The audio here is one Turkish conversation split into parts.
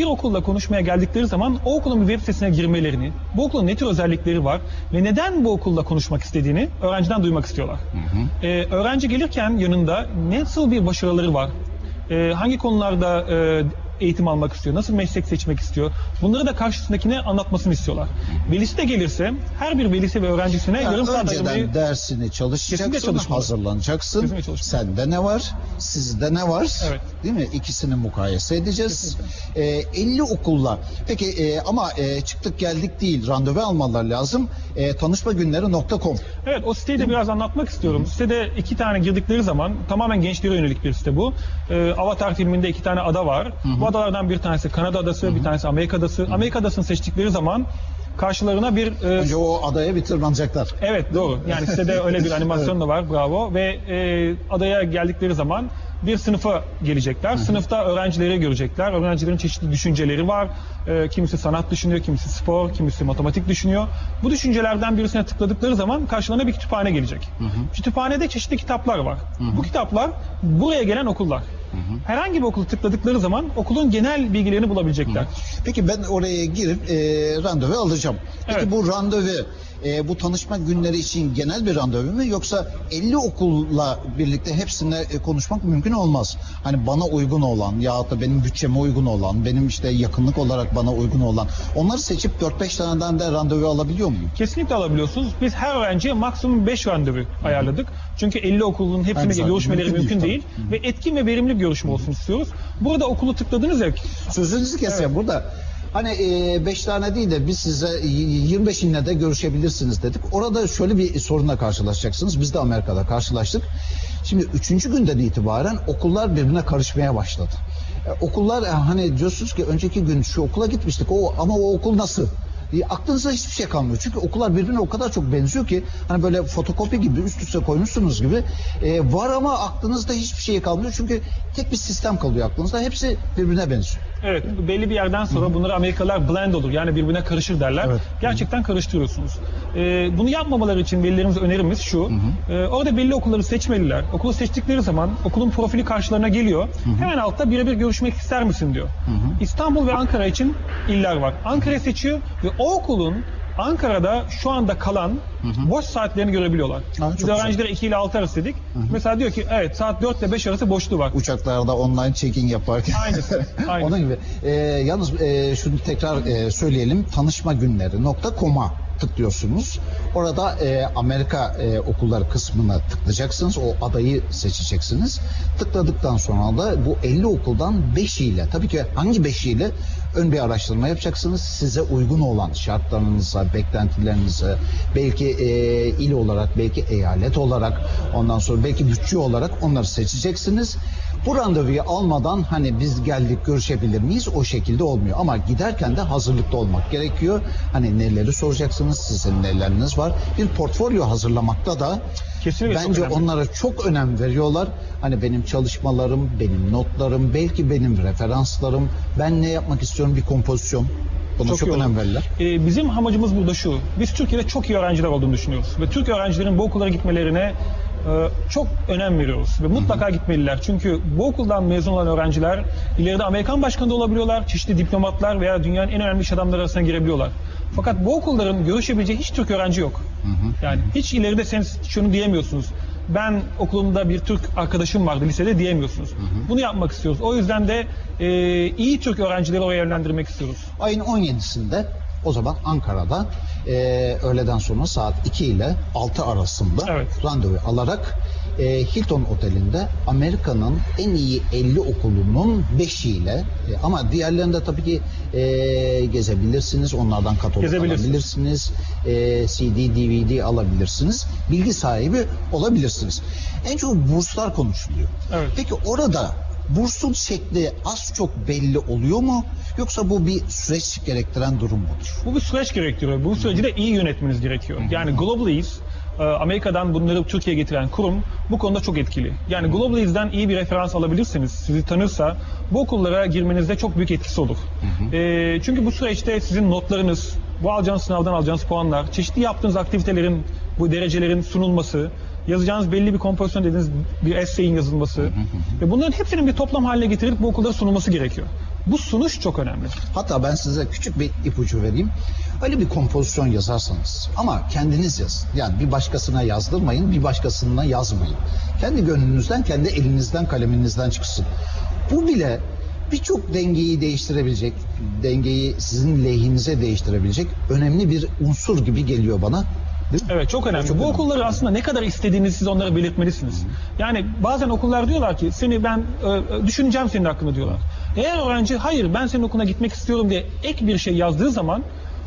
bir okulla konuşmaya geldikleri zaman o okulun bir web sitesine girmelerini, bu okulun ne tür özellikleri var ve neden bu okulla konuşmak istediğini öğrenciden duymak istiyorlar. Ee, öğrenci gelirken yanında nasıl bir başarıları var, ee, hangi konularda e, eğitim almak istiyor, nasıl meslek seçmek istiyor, bunları da karşısındakine anlatmasını istiyorlar. Velisi de gelirse her bir velisi ve öğrencisine Yani yarım saat ayırmayı dersini çalışacaksın, hazırlanacaksın. Sende ne var, sizde ne var? Evet. Değil mi? İkisini mukayese edeceğiz. Ee, 50 okulla. Peki e, ama e, çıktık geldik değil, randevu almalar lazım. E, tanışmagünleri.com. Evet o siteyi de biraz anlatmak istiyorum. Sitede iki tane girdikleri zaman tamamen gençlere yönelik bir site bu. Ee, Avatar filminde iki tane ada var. Bu adalardan bir tanesi Kanada adası, bir tanesi Amerika adası. Amerika adasını seçtikleri zaman karşılarına bir e, Önce o adaya bir tırmanacaklar. Evet doğru. Yani sitede öyle bir animasyon da var. Bravo. Ve e, adaya geldikleri zaman bir sınıfa gelecekler. Sınıfta öğrencileri görecekler. Öğrencilerin çeşitli düşünceleri var. E, kimisi sanat düşünüyor, kimisi spor, kimisi matematik düşünüyor. Bu düşüncelerden birisine tıkladıkları zaman karşılarına bir kütüphane gelecek. Kütüphanede çeşitli kitaplar var. Bu kitaplar buraya gelen okullar. Herhangi bir okulu tıkladıkları zaman okulun genel bilgilerini bulabilecekler. Peki ben oraya girip e, randevu alacağım. Peki Evet. bu randevu e, bu tanışma günleri için genel bir randevu mu yoksa 50 okulla birlikte hepsine e, konuşmak mümkün olmaz. Hani bana uygun olan ya da benim bütçeme uygun olan, benim işte yakınlık olarak bana uygun olan onları seçip 4-5 taneden de randevu alabiliyor muyum? Kesinlikle alabiliyorsunuz. Biz her öğrenciye maksimum 5 randevu ayarladık. Çünkü 50 okulun hepsine zaten görüşmeleri mümkün mümkün, değil, değil. Ve etkin ve verimli bir görüşme olsun istiyoruz. Burada okulu tıkladınız ya Sözünüzü keseceğim burada. Hani 5 tane değil de biz size 25'inle de görüşebilirsiniz dedik. Orada şöyle bir sorunla karşılaşacaksınız. Biz de Amerika'da karşılaştık. Şimdi üçüncü günden itibaren okullar birbirine karışmaya başladı. E, okullar e, hani diyorsunuz ki önceki gün şu okula gitmiştik o ama o okul nasıl? E, aklınıza hiçbir şey kalmıyor. Çünkü okullar birbirine o kadar çok benziyor ki hani böyle fotokopi gibi üst üste koymuşsunuz gibi e, var ama aklınızda hiçbir şey kalmıyor. Çünkü tek bir sistem kalıyor aklınızda. Hepsi birbirine benziyor. Evet, belli bir yerden sonra bunları Amerikalılar blend olur. Yani birbirine karışır derler. Evet. Gerçekten karıştırıyorsunuz. Ee, bunu yapmamaları için velilerimize önerimiz şu. Ee, orada belli okulları seçmeliler. Okulu seçtikleri zaman okulun profili karşılarına geliyor. Hemen altta birebir görüşmek ister misin diyor. İstanbul ve Ankara için iller var. Ankara'yı seçiyor ve o okulun Ankara'da şu anda kalan boş saatlerini görebiliyorlar. Ha, Biz öğrencilere 2 ile 6 arası dedik. Mesela diyor ki evet saat 4 ile 5 arası boşluğu var. uçaklarda online check-in yaparken. Aynısı, aynısı. Onun gibi. Ee, yalnız e, şunu tekrar e, söyleyelim. Tanışmagünleri.com'a tıklıyorsunuz. Orada e, Amerika e, okulları kısmına tıklayacaksınız. O adayı seçeceksiniz. Tıkladıktan sonra da bu 50 okuldan 5'iyle tabii ki hangi 5'iyle ön bir araştırma yapacaksınız. Size uygun olan şartlarınıza, beklentilerinize, belki e, il olarak, belki eyalet olarak, ondan sonra belki bütçe olarak onları seçeceksiniz. Bu randevuyu almadan hani biz geldik görüşebilir miyiz? O şekilde olmuyor. Ama giderken de hazırlıklı olmak gerekiyor. Hani neleri soracaksınız? Sizin neleriniz var? Bir portfolyo hazırlamakta da Kesinlikle çok bence önemli. onlara çok önem veriyorlar. Hani benim çalışmalarım, benim notlarım, belki benim referanslarım, ben ne yapmak istiyorum bir kompozisyon. Buna çok, iyi önem verirler. Ee, bizim amacımız burada şu. Biz Türkiye'de çok iyi öğrenciler olduğunu düşünüyoruz. Ve Türk öğrencilerin bu okullara gitmelerine çok önem veriyoruz. Ve mutlaka gitmeliler. Çünkü bu okuldan mezun olan öğrenciler ileride Amerikan başkanı da olabiliyorlar. Çeşitli diplomatlar veya dünyanın en önemli iş adamları arasına girebiliyorlar. Fakat bu okulların görüşebileceği hiç Türk öğrenci yok. Yani hiç ileride sen şunu diyemiyorsunuz. Ben okulumda bir Türk arkadaşım vardı lisede diyemiyorsunuz. Bunu yapmak istiyoruz. O yüzden de e, iyi Türk öğrencileri oraya yönlendirmek istiyoruz. Ayın 17'sinde o zaman Ankara'da e, öğleden sonra saat 2 ile 6 arasında Evet. randevu alarak e, Hilton Oteli'nde Amerika'nın en iyi 50 okulunun 5'iyle e, ama diğerlerinde tabii ki e, gezebilirsiniz. Onlardan katalog alabilirsiniz. E, CD, DVD alabilirsiniz. Bilgi sahibi olabilirsiniz. En çok burslar konuşuluyor. Evet. Peki orada bursun şekli az çok belli oluyor mu? Yoksa bu bir süreç gerektiren durum mudur? Bu bir süreç gerektiriyor. Bu süreci de iyi yönetmeniz gerekiyor. Yani Globalize, e, Amerika'dan bunları Türkiye'ye getiren kurum bu konuda çok etkili. Yani Globalize'den iyi bir referans alabilirsiniz. Sizi tanırsa bu okullara girmenizde çok büyük etkisi olur. E, çünkü bu süreçte sizin notlarınız, bu alacağınız sınavdan alacağınız puanlar, çeşitli yaptığınız aktivitelerin, bu derecelerin sunulması, yazacağınız belli bir kompozisyon dediğiniz bir essay'in yazılması ve bunların hepsinin bir toplam haline getirilip bu okullara sunulması gerekiyor. Bu sunuş çok önemli. Hatta ben size küçük bir ipucu vereyim. Öyle bir kompozisyon yazarsanız ama kendiniz yazın. Yani bir başkasına yazdırmayın, bir başkasına yazmayın. Kendi gönlünüzden, kendi elinizden, kaleminizden çıksın. Bu bile birçok dengeyi değiştirebilecek, dengeyi sizin lehinize değiştirebilecek önemli bir unsur gibi geliyor bana. Değil mi? Evet çok önemli. Çok Bu önemli. okulları aslında ne kadar istediğinizi siz onlara belirtmelisiniz. Yani bazen okullar diyorlar ki seni ben e, e, düşüneceğim senin hakkında diyorlar. Eğer öğrenci hayır ben senin okuluna gitmek istiyorum diye ek bir şey yazdığı zaman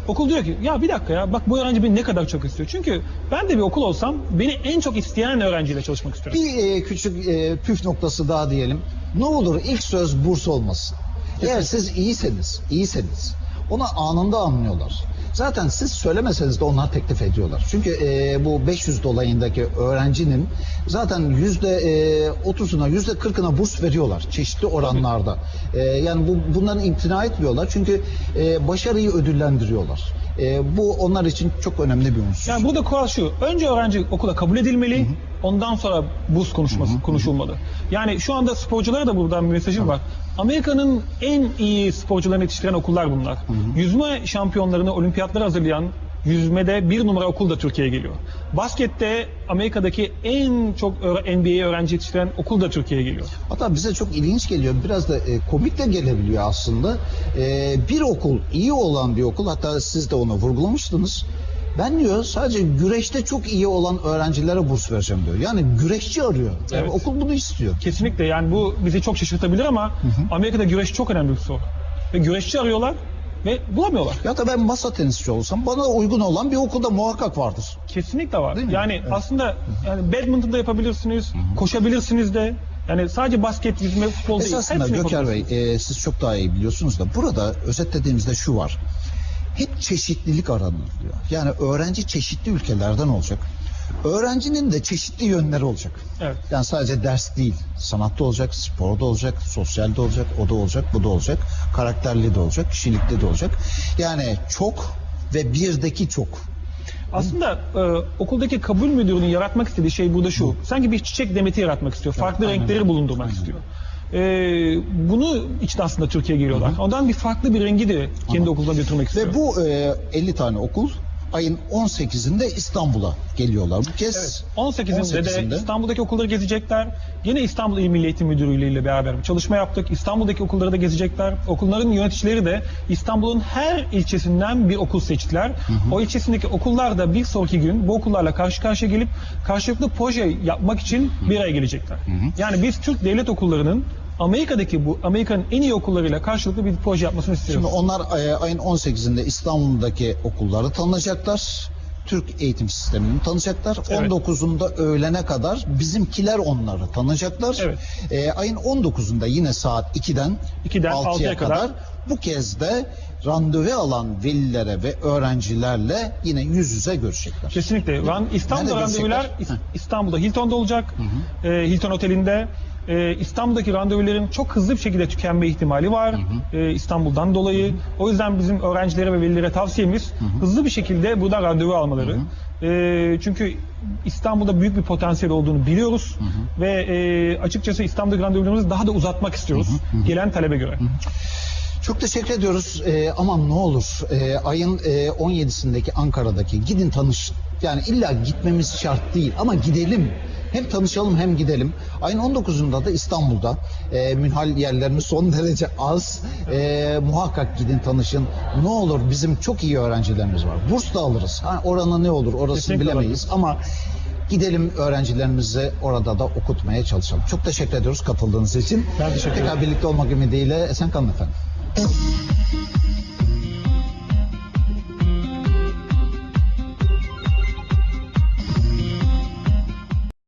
okul diyor ki ya bir dakika ya bak bu öğrenci beni ne kadar çok istiyor. Çünkü ben de bir okul olsam beni en çok isteyen öğrenciyle çalışmak istiyorum. Bir e, küçük e, püf noktası daha diyelim. Ne olur ilk söz burs olmasın. Eğer siz iyiseniz, iyiseniz onu anında anlıyorlar. Zaten siz söylemeseniz de onlar teklif ediyorlar. Çünkü e, bu 500 dolayındaki öğrencinin zaten yüzde e, 30'una, yüzde 40'ına burs veriyorlar çeşitli oranlarda. E, yani bu bundan imtina etmiyorlar çünkü e, başarıyı ödüllendiriyorlar. E, bu onlar için çok önemli bir unsur. Yani burada kural şu. Önce öğrenci okula kabul edilmeli. Ondan sonra burs konuşması konuşulmalı. Yani şu anda sporculara da buradan bir mesajım var. Amerika'nın en iyi sporcularını yetiştiren okullar bunlar. Yüzme şampiyonlarını olimpiyatlara hazırlayan yüzmede bir numara okul da Türkiye'ye geliyor. Baskette Amerika'daki en çok NBA öğrenci yetiştiren okul da Türkiye'ye geliyor. Hatta bize çok ilginç geliyor. Biraz da e, komik de gelebiliyor aslında. E, bir okul, iyi olan bir okul hatta siz de onu vurgulamıştınız. Ben diyor sadece güreşte çok iyi olan öğrencilere burs vereceğim diyor. Yani güreşçi arıyor. Yani Evet. okul bunu istiyor. Kesinlikle yani bu bizi çok şaşırtabilir ama Amerika'da güreş çok önemli bir soru. Ve güreşçi arıyorlar ve bulamıyorlar. Ya da ben masa tenisçi olsam bana uygun olan bir okulda muhakkak vardır. Kesinlikle var. Değil mi? Yani Evet. aslında yani badminton da yapabilirsiniz, koşabilirsiniz de. Yani sadece basket, yüzme, futbol değil. Esasında Göker Bey e, siz çok daha iyi biliyorsunuz da burada özetlediğimizde şu var. Hep çeşitlilik aranılıyor. Yani öğrenci çeşitli ülkelerden olacak. Öğrencinin de çeşitli yönleri olacak. Evet. Yani sadece ders değil, sanatta olacak, sporda olacak, sosyalde olacak, o da olacak, bu da olacak, karakterli de olacak, kişilikli de olacak. Yani çok ve birdeki çok. Aslında e, okuldaki kabul müdürünün yaratmak istediği şey burada şu. Sanki bir çiçek demeti yaratmak istiyor. Farklı aynen renkleri bulundurmak Aynen istiyor. E, bunu için aslında Türkiye'ye geliyorlar. Ondan bir farklı bir rengi de kendi okuluna götürmek istiyor. Ve bu e, 50 tane okul ayın 18'inde İstanbul'a geliyorlar. Bu kez Evet. 18'inde, 18'inde. de İstanbul'daki okulları gezecekler. Yine İstanbul İl Milli Eğitim Müdürlüğü ile beraber bir çalışma yaptık. İstanbul'daki okulları da gezecekler. Okulların yöneticileri de İstanbul'un her ilçesinden bir okul seçtiler. O ilçesindeki okullar da bir sonraki gün bu okullarla karşı karşıya gelip karşılıklı proje yapmak için bir araya gelecekler. Yani biz Türk devlet okullarının Amerika'daki bu Amerika'nın en iyi okullarıyla karşılıklı bir proje yapmasını istiyoruz. Şimdi onlar e, ayın 18'inde İstanbul'daki okulları tanıyacaklar. Türk eğitim sistemini tanıyacaklar. Evet. 19'unda öğlene kadar bizimkiler onları tanıyacaklar. Evet. E, ayın 19'unda yine saat 2'den, 2'den 6'ya 6'ya kadar, kadar bu kez de randevu alan velilere ve öğrencilerle yine yüz yüze görüşecekler. Kesinlikle. Ran, İstanbul'da Nerede randevular İstanbul'da Hilton'da olacak. Ee, Hilton Otel'inde. Ee, İstanbul'daki randevuların çok hızlı bir şekilde tükenme ihtimali var. Ee, İstanbul'dan dolayı. O yüzden bizim öğrencilere ve velilere tavsiyemiz hızlı bir şekilde buradan randevu almaları. Ee, çünkü İstanbul'da büyük bir potansiyel olduğunu biliyoruz ve e, açıkçası İstanbul'daki randevularımızı daha da uzatmak istiyoruz gelen talebe göre. Çok teşekkür ediyoruz. Ee, aman ne olur ee, ayın e, 17'sindeki Ankara'daki gidin tanış. Yani illa gitmemiz şart değil ama gidelim. Hem tanışalım hem gidelim. Ayın 19'unda da İstanbul'da e, münhal yerlerimiz son derece az. E, muhakkak gidin tanışın. Ne olur bizim çok iyi öğrencilerimiz var. Burs da alırız. Ha, oranı ne olur orasını Kesinlikle bilemeyiz ama gidelim öğrencilerimizi orada da okutmaya çalışalım. Çok teşekkür ediyoruz katıldığınız için. Ben teşekkür ederim. Tekrar birlikte olmak ümidiyle esen kalın efendim.